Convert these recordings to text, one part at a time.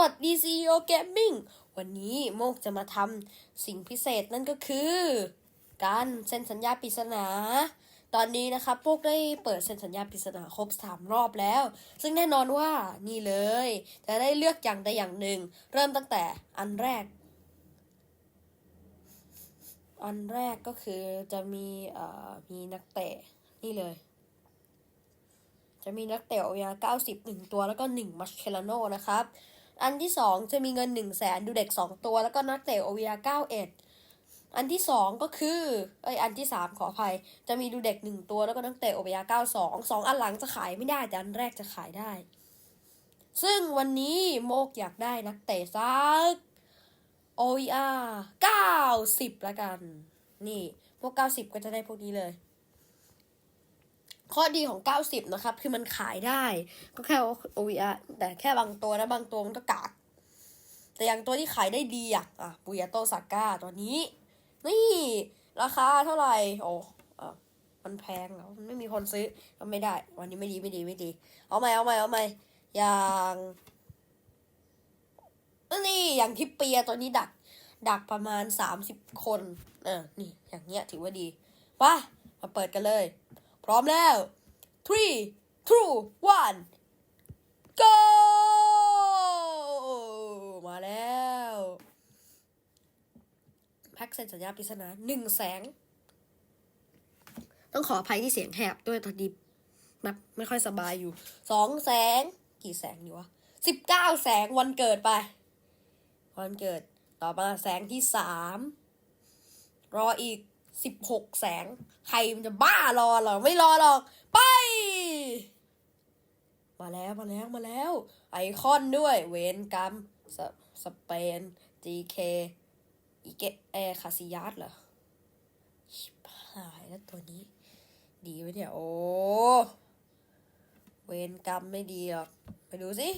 วัสดี CEO Gaming วันนี้โมกจะมาทำสิ่งพิเศษนั่นก็คือ การเซ็นสัญญาปริศนา ตอนนี้นะครับพวกได้เปิดเซ็นสัญญาปริศนาครบสามรอบแล้ว ซึ่งแน่นอนว่านี่เลย จะได้เลือกอย่างใดอย่างหนึ่ง เริ่มตั้งแต่อันแรก อันแรกก็คือจะมีเอ่อมีนักเตะนี่เลยจะมีนักเตะโอยา90 1 ตัวแล้วก็ 1 มัชเคลาโนนะครับ อันที่2จะมีเงิน1 0 0 0 0แสนดูเด็ก2ตัวแล้วก็นักเตะโอเวีย91อันที่2ก็คือเอ้ยอันที่3ขออภัย จะมีดูเด็ก1ตัวแล้วก็นักเตะโอเวีย92 2อันหลังจะขายไม่ได้แต่อันแรกจะขายได้ ซึ่งวันนี้โมกอยากได้นักเตะสัก OER 90แล้วกัน นี่ พวก90ก็จะได้พวกนี้เลย ข้อดีของ 90 นะครับ คือมันขายได้ ก็แค่ OER แต่แค่บางตัวนะ บางตัวมันก็กาก แต่อย่างตัวที่ขายได้ดีอะอะปุยโตซาก้าตัวนี้ นี่ ราคาเท่าไหร่ โอ้อะมันแพงแล้วมันไม่มีคนซื้อก็ไม่ได้ วันนี้ไม่ดีไม่ดีไม่ดี เอาใหม่เอาใหม่เอาใหม่ อย่างนี่อย่างทิปเปียตัวนี้ดัก ดักประมาณ30คนอะนี่อย่างเงี้ยถือว่าดีป่ะมาเปิดกันเลย พร้อมแล้ว three two one go มาแล้วแพ็กเซ็นสัญญาปริศนาหนึ่งแสง ต้องขออภัยที่เสียงแหบด้วยตอนนี้แบบไม่ค่อยสบายอยู่สองแสง กี่แสงดีวะสิบเก้าแสงวันเกิดไป วันเกิดต่อมาแสงที่สามรออีก สิบหกแสง ใครมันจะบ้ารอหรอ ไม่รอหรอก ไป มาแล้วมาแล้วมาแล้ว ไอคอนด้วย เวนกัมสสเปน GK อีเกเอคาซิยัสเหรอชิบหายแล้วตัวนี้ ดีไหมเนี่ย โอ้ เวนกรรมไม่ดีหรอก ไปดูสิ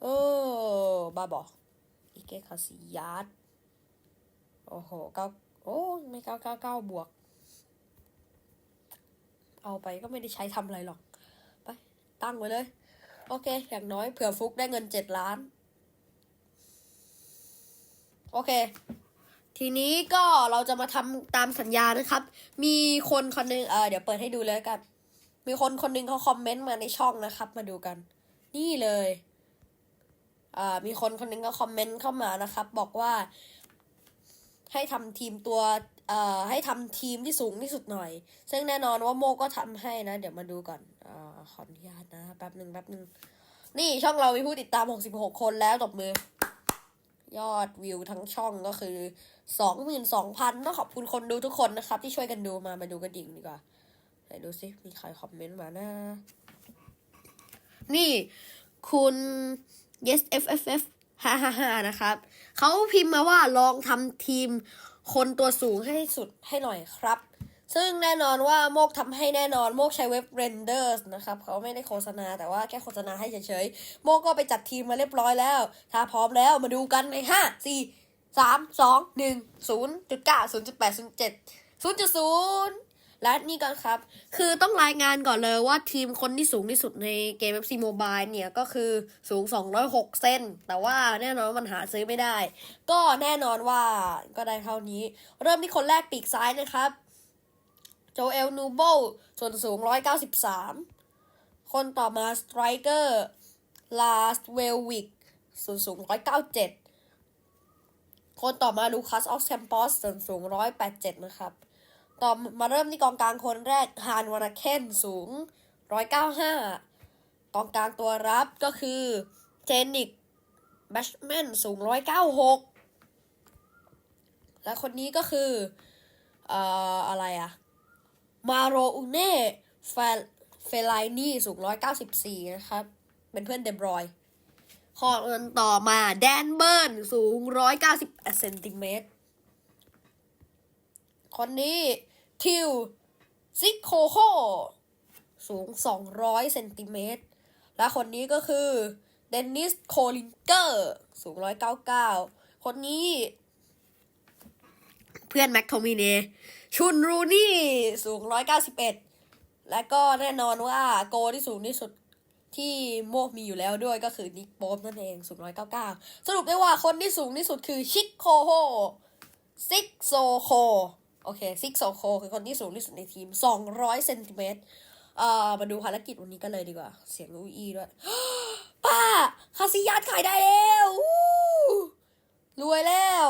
โอ้ บ้าบอกอีเกคาซิยัส โอ้โหเก้าโอ้ไม่เก้าเก้าเก้าบวก เอาไปก็ไม่ได้ใช้ทำอะไรหรอก ไป ตั้งไว้เลย โอเค อย่างน้อยเผื่อฟุกได้เงินเจ็ดล้าน โอเค ทีนี้ก็เราจะมาทำตามสัญญานะครับ มีคนคนหนึงเออเดี๋ยวเปิดให้ดูเลยกัน มีคนคนหนึงเขาคอมเมนต์มาในช่องนะครับ มาดูกัน นี่เลยอ่ามีคนคนหนึงก็คอมเมนต์เข้ามานะครับ บอกว่า ให้ทำทีมตัวเอ่อให้ทำทีมที่สูงที่สุดหน่อย ซึ่งแน่นอนว่าโมก็ทำให้นะ เดี๋ยวมาดูก่อนอ่าขออนุญาตนะแป๊บหนึ่งแป๊บหนึ่งนี่ช่องเรามีผู้ติดตาม 66 คนแล้วตบมือ ยอดวิวทั้งช่องก็คือ 22,000ต้องขอบคุณคนดูทุกคนนะครับ ที่ช่วยกันดูมามาดูกระดิ่งดีกว่าไหนดูสิมีใครคอมเมนต์มานะนี่คุณ yes f f f ฮ่าฮ่าฮ่านะครับ เขาพิมพ์มาว่าลองทำทีมคนตัวสูงให้สุดให้หน่อยครับ ซึ่งแน่นอนว่าโมกทำให้แน่นอนโมกใช้เว็บเ renders นะครับเขาไม่ได้โฆษณาแต่ว่าแค่โฆษณาให้เฉยๆ โมกก็ไปจัดทีมมาเรียบร้อยแล้ว ถ้าพร้อมแล้วมาดูกันในห้าสี่สามสองหนึ่งศูนย์จุดเก้าศูนย์จุดแปดศูนย์เจ็ดศูนย์จุดศูนย์ แปดศูนย์เจ็ดศูนย์จุดศูนย์และนี่กันครับ คือต้องรายงานก่อนเลยว่าทีมคนที่สูงที่สุดในเกม FC Mobile เนี่ยก็คือสูง 206เซนแต่ว่าแน่นอนมันหาซื้อไม่ได้ ก็แน่นอนว่าก็ได้เท่านี้ เริ่มที่คนแรกปีกซ้ายนะครับ โจเอลนูโบส่วนสูง 193 คนต่อมาสไตรเกอร์ลาสเวลวิกส่วนสูง 197 คนต่อมาลูคัสออฟแคมปอสส่วนสูง 187 นะครับ ต่อมาเริ่มที่กองกลางคนแรกฮานวาราเคนสูง 195 กองกลางตัวรับก็คือเจนิกแบชแมนสูง 196 และคนนี้ก็คือเอ่ออะไรอะมาโรอุเน่เฟลเฟลายนี่สูง 194 นะครับ เป็นเพื่อนเดบรอยคนต่อมาแดนเบิร์นสูง 191เซนติเมตรคนนี้ ทิวซิโคโคสูง 200 เซนติเมตร และคนนี้ก็คือ เดนนิส โคลินเกอร์ สูง 199 คนนี้ เพื่อนแม็กโทมิเน ชุนรูนี่ สูง 191 และก็แน่นอนว่าโกที่สูงที่สุดที่โมกมีอยู่แล้วด้วยก็คือนิกโป๊ปนั่นเอง สูงร้อยเก้าเก้าสรุปได้ว่าคนที่สูงที่สุดคือชิคโคโฮซิกโซโค โอเคซิกโซโคคือคนที่สูงที่สุดในทีม 200เซนติเมตรเอ่อมาดูภารกิจวันนี้กันเลยดีกว่า เสียงอุ้ยด้วย ป้า คาซิยัสขายได้แล้วรวยแล้ว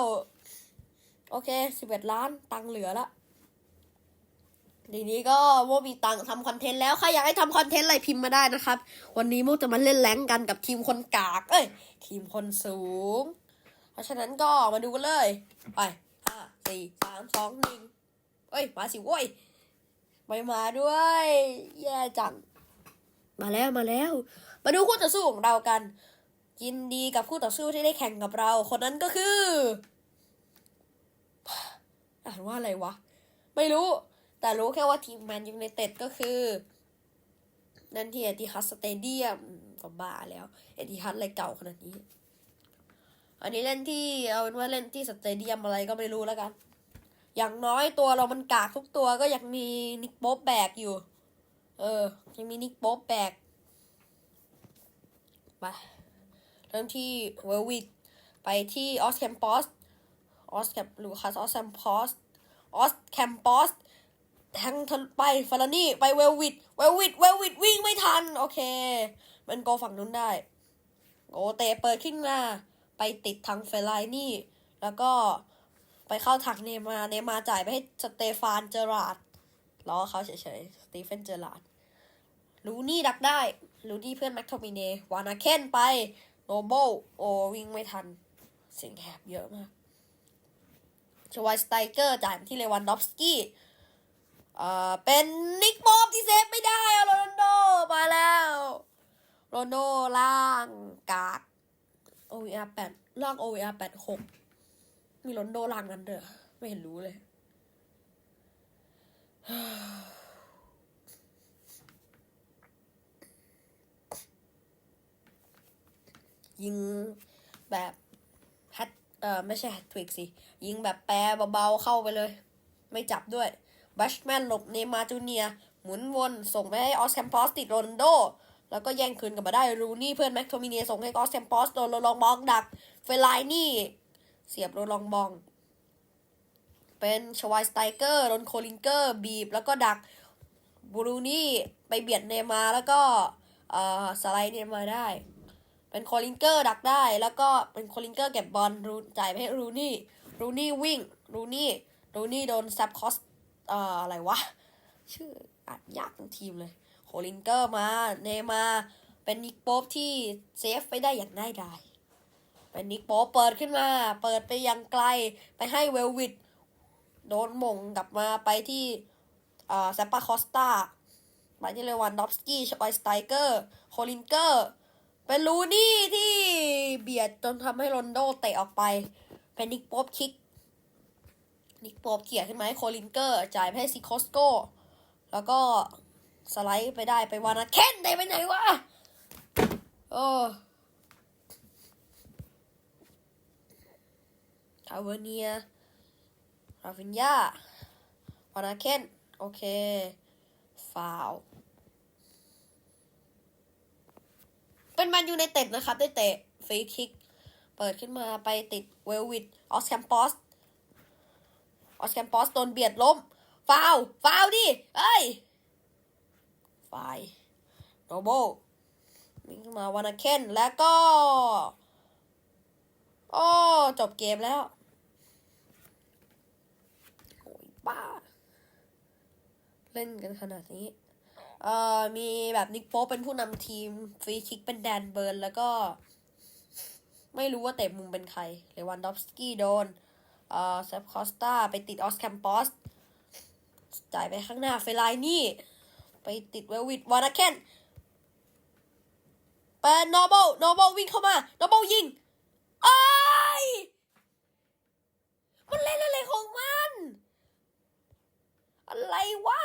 โอเค11ล้านตังเหลือละทีนี้ก็โมมีตังทำคอนเทนต์แล้วใครอยากให้ทำคอนเทนต์อะไรพิมพ์มาได้นะครับ วันนี้โมจะมาเล่นแรงกันกับทีมคนกาก เอ้ย ทีมคนสูง เพราะฉะนั้นก็มาดูกันเลย ไป สี่สามสองหนึ่งเอ้ย มาสิโว้ยไม่มาด้วย แย่จัง มาแล้วมาแล้ว มาดูคู่ต่อสู้ของเรากัน ยินดีกับคู่ต่อสู้ที่ได้แข่งกับเรา คนนั้นก็คือ อ่านว่าอะไรวะ ไม่รู้ แต่รู้แค่ว่าทีมแมนยูไนเต็ดก็คือ นั่นที่เอติฮัดสเตเดียมก็บ้าแล้ว เอติฮัดอะไรเก่าขนาดนี้ อันนี้เล่นที่เอาเป็นว่าเล่นที่สเตเดียมอะไรก็ไม่รู้แล้วกัน อย่างน้อยตัวเรามันกากทุกตัวก็ยังมีนิกโป๊ปแบกอยู่ เออ ยังมีนิกโป๊ปแบกไปเริ่มที่เวลวิดไปที่ออสแคมปอสออสแคมลูคัสออสแคมปอสออสแคมปอสแทงทะลุไปฟารานี่ไปเวลวิดเวลวิดเวลวิดวิ่งไม่ทัน โอเค มันโกฝั่งนู้นได้โกเตะเปิดขึ้นมา ไปติดทางเฟลไลนี่ แล้วก็ไปเข้าทางเนมาเนมาจ่ายไปให้สเตฟานเจอราดล้อเขาเฉยๆ สตีเฟนเจอราดลูนี่ดักได้ ลูนี่เพื่อนแม็กโทมิเนวานาเคนไปโนโบโอวิ่งไม่ทัน เสียงแหบเยอะมากชวายสไตเกอร์จ่ายที่เลวันดอฟสกี้เอ่อเป็นนิกบอบที่เซฟไม่ได้โรนัลโดมาแล้ว โรนัลโดล่างกาก OVR แปดล่าง OVR แปดหกมีโรนัลโดล่างนั้นเด้อไม่เห็นรู้เลยยิงแบบแฮตเออไม่ใช่แฮตทริกสิ ยิงแบบแปรเบาๆเข้าไปเลย ไม่จับด้วยบัชแมนหลบเนมาจูเนีย หมุนวนส่งไปให้ออสแคมปอสติดโรนโด แล้วก็แย่งคืนกลับมาได้รูนี่เพื่อนแม็กโทมิเนียส่งให้ออสแคมปอสโดนโรลองบองดัก เฟลไลนี่ เสียบโรลองบอง เป็นชวายสไตเกอร์โดนโคลินเกอร์บีบแล้วก็ดักบรูนี่ไปเบียดเนมาร์แล้วก็เออสไลด์เนมาร์ได้ เป็นโคลินเกอร์ดักได้ แล้วก็เป็นโคลินเกอร์เก็บบอลรูจ่ายไปให้รูนี่รูนี่วิ่งรูนี่รูนี่โดนแซปคอสเอ่ออะไรวะ ชื่ออ่านยากทั้งทีมเลยโลินเกอร์มา เนมาเป็นนิกโป๊ปที่เซฟไปได้อย่างง่ายดายเป็นนิกโป๊ปเปิดขึ้นมา เปิดไปยังไกลไปให้เวลวิดโดนมงกลับมาไปที่แซปปาคอสตาไปที่เลวันดอฟสกี้ชอยสไตเกอร์โคลินเกอร์เป็นลูนี่ที่เบียดจนทำให้โรนโดเตะออกไป เป็นนิกโป๊ปคิก นิกโป๊ปเขี่ยขึ้นมาให้โคลินเกอร์ จ่ายให้ซิโคสโก แล้วก็ สไลด์ไปได้ไปวานาเคนได้ไปไหนวะโอ้ทาวเวเนียราฟินยาวานาเคนโอเคฟาวเป็นแมนยูในเต็ดนะครับ ได้เตะฟรีคิก เปิดขึ้นมาไปติดเวลวิดออสแคมปอสออสแคมปอสโดนเบียดล้มฟาวฟาวดิ เอ้ย ไฟโรโบวิ่งมาวานาเคนแล้วก็โอ้จบเกมแล้ว โอ้ยบ้า เล่นกันขนาดนี้ เอ่อ มีแบบนิกโป๊เป็นผู้นำทีม ฟรีคิกเป็นแดนเบิร์น แล้วก็ ไม่รู้ว่าเตะมุมเป็นใคร เลวันดอฟสกี้โดน เอ่อเซฟคอสตาไปติดออสแคมปอส จ่ายไปข้างหน้าเฟลายนี่ ไปติดเวลวิดวานาเคนเป็นโนเบิลโนเบลวิ่งเข้ามาโนเบลยิงไอ้ยมันเล่นอะไรของมัน อะไรวะ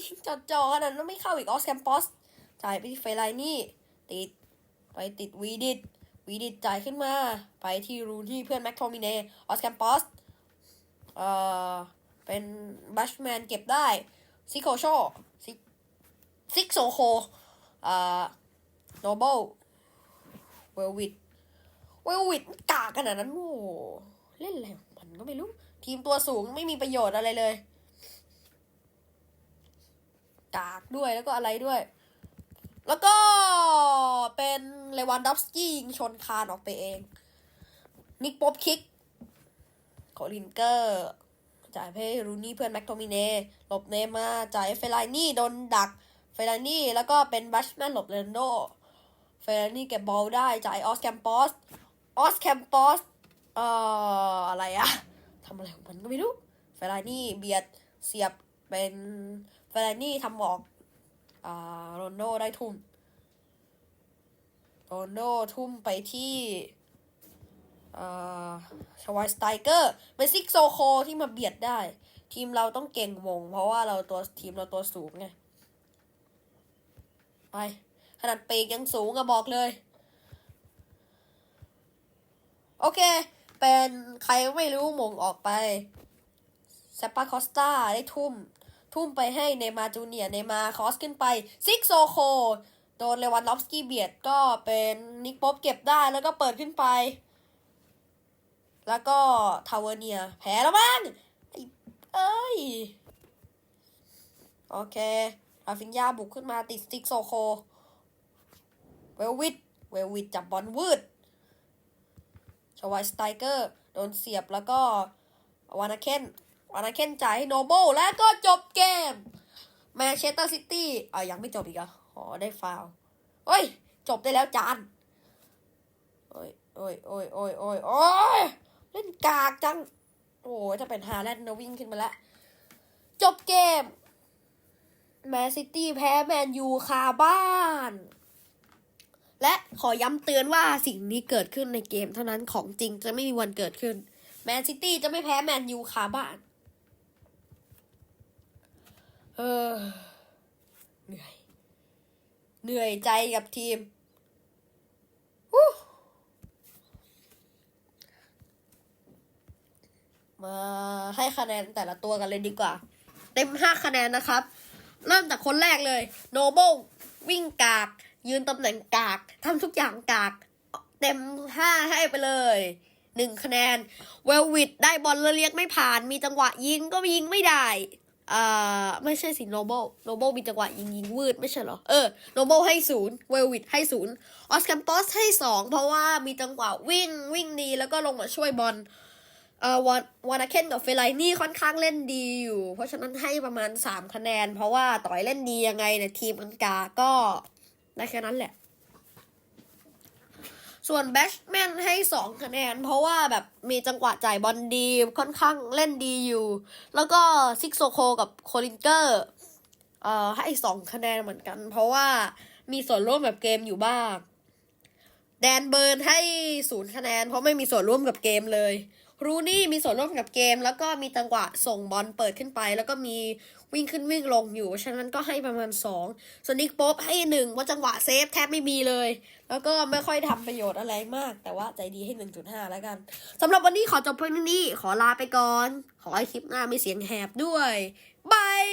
ยิงจอดจอๆขนาดนั้นไม่เข้าอีกออสแคมปอส จ่ายไปที่เฟลายนี่ ติด ไปติดวีดิดวีดิดจ่ายขึ้นมา ไปที่รูนี่เพื่อนแม็กโทมิเนออสแคมปอส เอ่อ เป็นบัชแมนเก็บได้ซิโคโชซิ ซิกโซโคอ่อโนเบิลเวลวิดเวลวิดกากขนาดนั้นโอ้เล่นอะไรมันก็ไม่รู้ ทีมตัวสูงไม่มีประโยชน์อะไรเลยกากด้วยแล้วก็อะไรด้วย แล้วก็เป็นเลวันดอฟสกี้ยิงชนคานออกไปเอง นิกป๊อบคิกโคลินเกอร์จ่ายให้รูนี่เพื่อนแม็กโทมิเน่หลบเนมาจ่ายเฟลายนี่โดนดัก เฟลานี่แล้วก็เป็นบัชแมนหลบเรนโดเฟลานี่เก็บบอลได้จ่ายออสแคมปอสออสแคมปอสเอ่ออะไรอะทำอะไรของมันก็ไม่รู้เฟลานี่เบียดเสียบเป็นเฟลานี่ทำออกอ่าโรนโดได้ทุ่มโรนโดทุ่มไปที่อ่าชวายสไตเกอร์เป็นซิกโซโคที่มาเบียดได้ ทีมเราต้องเก่งวง เพราะว่าเราตัวทีมเราตัวสูงไง ไป ขนาดปีกยังสูงอะบอกเลย โอเค เป็นใครไม่รู้มงออกไปเซปปาคอสตาได้ทุ่ม ทุ่มไปให้เนมาจูเนียร์เนมาคอสขึ้นไป ซิกโซโค โดนเลวันลอฟสกี้เบียดก็เป็นนิกป๊อบเก็บได้แล้วก็เปิดขึ้นไป แล้วก็ทาวเวเนีย แพ้แล้วมั้งเอ้ย โอเค ราฟินยาบุกขึ้นมาติดสติกโซโค เวลวิดเวลวิดจับบอลวืดชวายสไตเกอร์โดนเสียบแล้วก็วานาเคนวานาเคนจ่ายให้โนโบแล้วก็จบเกม แมนเชสเตอร์ซิตี้อะยังไม่จบอีกเหรอะอ๋อได้ฟาวเฮ้ย จบได้แล้วจานโอ้ยโอ้ยโอ้ยโอ้ยโอ้ยโอ้ยเล่นกากจัง โอ้ยถ้าเป็นฮาแลนด์นะวิ่งขึ้นมาแล้ว จบเกม แมนซิตี้แพ้แมนยูคาบ้าน และขอย้ำเตือนว่าสิ่งนี้เกิดขึ้นในเกมเท่านั้นของจริงจะไม่มีวันเกิดขึ้น แมนซิตี้จะไม่แพ้แมนยูคาบ้าน เออ เหนื่อย เหนื่อยใจกับทีมมาให้คะแนนแต่ละตัวกันเลยดีกว่า เต็มห้าคะแนนนะครับ เริ่มจากคนแรกเลยโนโบวิ่งกาก ยืนตำแหน่งกากทำทุกอย่างกาก เต็มห้าให้ไปเลยหนึ่งคะแนนเวลวิดได้บอลแล้วเลี้ยงไม่ผ่าน มีจังหวะยิงก็ยิงไม่ได้อ่าไม่ใช่สิโนโบโนโบมีจังหวะยิงยิงวืดไม่ใช่หรอ เออโนโบให้ศูนย์เวลวิดให้ศูนย์ออสคัมปอสให้สองเพราะว่ามีจังหวะวิ่งวิ่งดีแล้วก็ลงมาช่วยบอล เอ่อวานวานาเคนกับเฟลนี่ค่อนข้างเล่นดีอยู่ เพราะฉะนั้นให้ประมาณ 3 คะแนน เพราะว่าต่อยเล่นดียังไงเนี่ยทีมอังกาก็ได้แค่นั้นแหละ ส่วนแบชแมนให้ 2 คะแนน เพราะว่าแบบมีจังหวะจ่ายบอลดีค่อนข้างเล่นดีอยู่ แล้วก็ซิกโซโคกับโคลินเกอร์เอ่อให้2คะแนนเหมือนกัน เพราะว่ามีส่วนร่วมกับเกมอยู่บ้าง แดนเบิร์นให้ศูนย์คะแนน เพราะไม่มีส่วนร่วมกับเกมเลย รูนี่มีส่วนร่วมกับเกม แล้วก็มีจังหวะส่งบอลเปิดขึ้นไป แล้วก็มีวิ่งขึ้นวิ่งลงอยู่ ฉะนั้นก็ให้ประมาณ 2 ส่วนนิกป๊อบให้หนึ่งว่าจังหวะเซฟแทบไม่มีเลย แล้วก็ไม่ค่อยทำประโยชน์อะไรมาก แต่ว่าใจดีให้ 1.5 แล้วกันสำหรับวันนี้ขอจบเพียงนี้ ขอลาไปก่อน ขอให้คลิปหน้าไม่เสียงแหบด้วยบาย